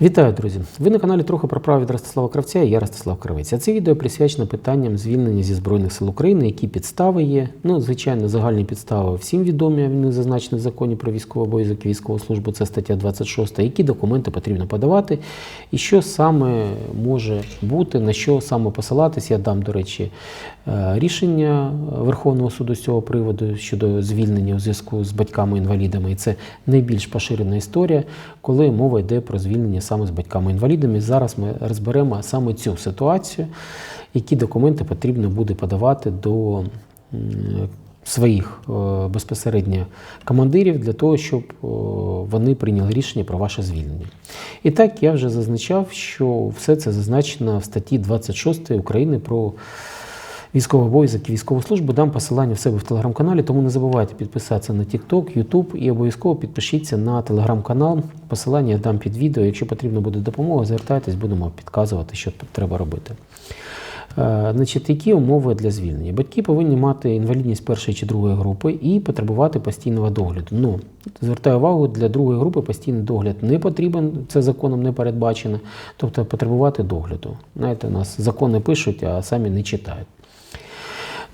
Вітаю, друзі! Ви на каналі трохи про право від Ростислава Кравця і я Ростислав Кравець. А це відео присвячено питанням звільнення зі Збройних сил України, які підстави є. Ну, звичайно, загальні підстави всім відомі, вони зазначені в законі про військовий обов'язок і військову службу, це стаття 26, які документи потрібно подавати, і що саме може бути, на що саме посилатись. Я дам, до речі, е, рішення Верховного суду з цього приводу щодо звільнення у зв'язку з батьками-інвалідами. І це найбільш поширена історія, коли мова йде про звільнення саме з батьками-інвалідами. Зараз ми розберемо саме цю ситуацію, які документи потрібно буде подавати до своїх е, безпосередньо командирів для того, щоб е, вони прийняли рішення про ваше звільнення. І так я вже зазначав, що все це зазначено в статті 26 України про військовий обов'язок і військову службу. Дам посилання в себе в телеграм-каналі, тому не забувайте підписатися на TikTok, YouTube і обов'язково підпишіться на телеграм-канал. Посилання я дам під відео. Якщо потрібна буде допомога, звертайтесь, будемо підказувати, що треба робити. Е, Значить, які умови для звільнення? Батьки повинні мати інвалідність першої чи другої групи і потребувати постійного догляду. Ну, звертаю увагу, для другої групи постійний догляд не потрібен, це законом не передбачено, тобто потребувати догляду. Знаєте, у нас закони пишуть, а самі не читають.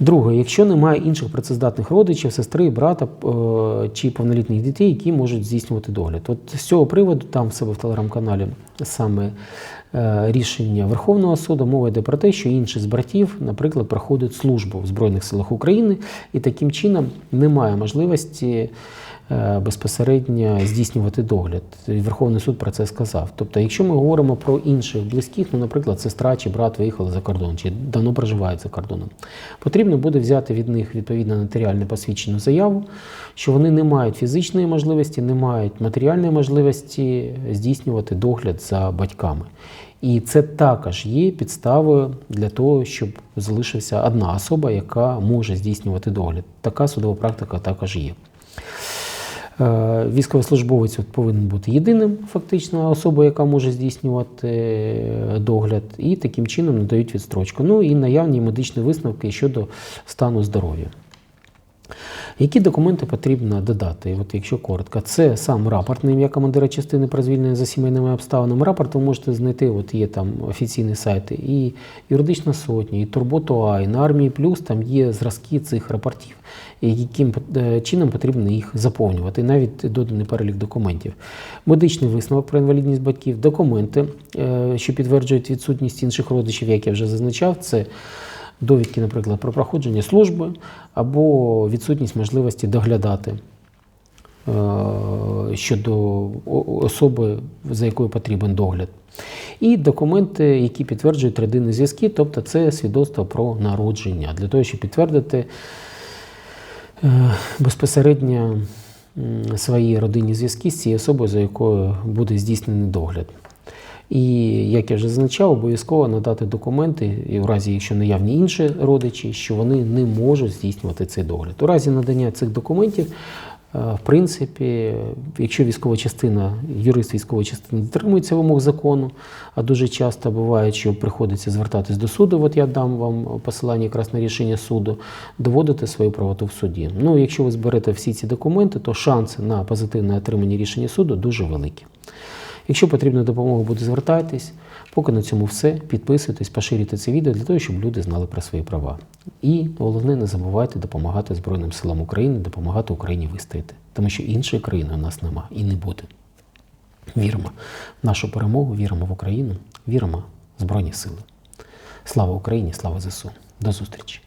Друге, якщо немає інших працездатних родичів, сестри, брата е, чи повнолітніх дітей, які можуть здійснювати догляд. От з цього приводу, там в себе в телеграм-каналі саме рішення Верховного суду, мова йде про те, що інший з братів, наприклад, проходить службу в Збройних силах України і таким чином немає можливості е, безпосередньо здійснювати догляд. Верховний суд про це сказав. Тобто, якщо ми говоримо про інших близьких, ну, наприклад, сестра чи брат виїхали за кордон, чи давно проживають за кордоном, потрібно буде взяти від них відповідно нотаріально посвідчену заяву, що вони не мають фізичної можливості, не мають матеріальної можливості здійснювати догляд за батьками. І це також є підставою для того, щоб залишився одна особа, яка може здійснювати догляд. Така судова практика також є. Е, Військовослужбовець повинен бути єдиним, фактично, особою, яка може здійснювати е, догляд, і таким чином надають відстрочку. Ну і наявні медичні висновки щодо стану здоров'я. Які документи потрібно додати? От якщо коротко, це сам рапорт на ім'я командира частини про звільнення за сімейними обставинами. Рапорт ви можете знайти, от є там офіційні сайти, і юридична сотня, і Турбота, і на армії плюс там є зразки цих рапортів, яким е, чином потрібно їх заповнювати. Навіть доданий перелік документів. Медичний висновок про інвалідність батьків, документи, е, що підтверджують відсутність інших родичів, як я вже зазначав, це довідки, наприклад, про проходження служби або відсутність можливості доглядати е, щодо особи, за якою потрібен догляд. І документи, які підтверджують родинні зв'язки, тобто це свідоцтво про народження, для того, щоб підтвердити е, безпосередньо свої родинні зв'язки з цією особою, за якою буде здійснений догляд. І, як я вже зазначав, обов'язково надати документи, і в разі, якщо наявні інші родичі, що вони не можуть здійснювати цей догляд. У разі надання цих документів, е, в принципі, якщо військова частина, юрист військової частини дотримується вимог закону, а дуже часто буває, що приходиться звертатись до суду, от я дам вам посилання якраз на рішення суду, доводити свою правоту в суді. Ну, якщо ви зберете всі ці документи, то шанси на позитивне отримання рішення суду дуже великі. Якщо потрібна допомога, буде звертайтесь. Поки на цьому все. Підписуйтесь, поширюйте це відео для того, щоб люди знали про свої права. І головне, не забувайте допомагати Збройним силам України, допомагати Україні вистояти. Тому що іншої країни у нас нема і не буде. Віримо в нашу перемогу, віримо в Україну, віримо в Збройні сили. Слава Україні, слава ЗСУ. До зустрічі!